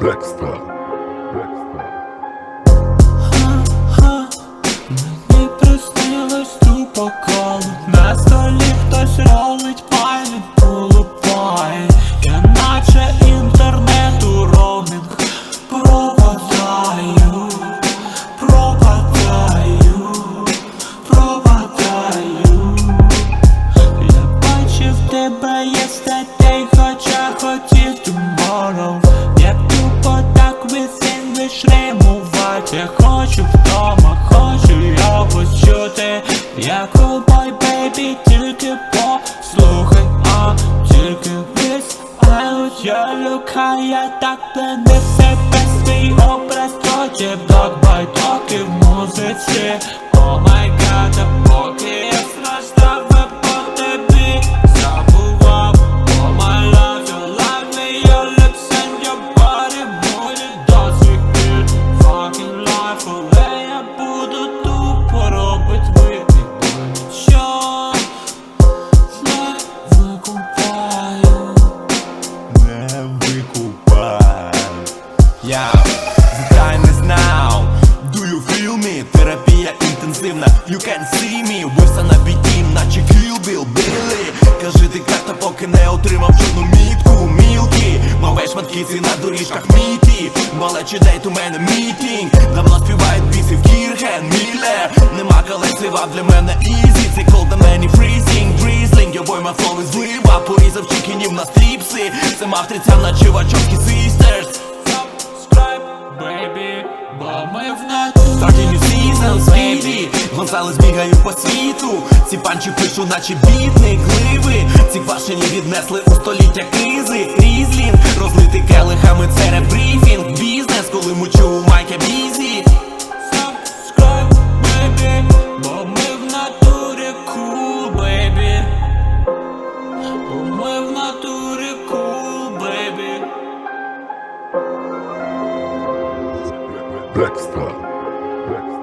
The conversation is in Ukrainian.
Black Star. Black Star. Ха-ха, не проснулась трупок. Хочу вдома, хочу я почути Як рубой, бейбі, тільки послухай, а тільки висають Я люка, я так пленив себе свій образ Тоді блок байдоки в музиці. О май гад, Я the time is now Do you feel me? Терапія інтенсивна. You can see me. Вився на біті, наче Kill Bill Білі Кажи ти карта, поки не отримав жодну мітку Мілкі, мове шматки ці на доріжках міті. Малечі дейт у мене мітінг. Давно співають бісів Кірхен, Міллер. Нема колектива для мене ізі Це на мені Your boy my flow is злива Порізав чекінів на стріпси. Це матриця на чувачовські sisters Baby, бо ми в нату Так і не season, speedy Гонсалес бігаю по світу. Ці панчі пишу, наче бідник гливи. Ці башені віднесли у століття кризи. Різлін, розлити Black Star.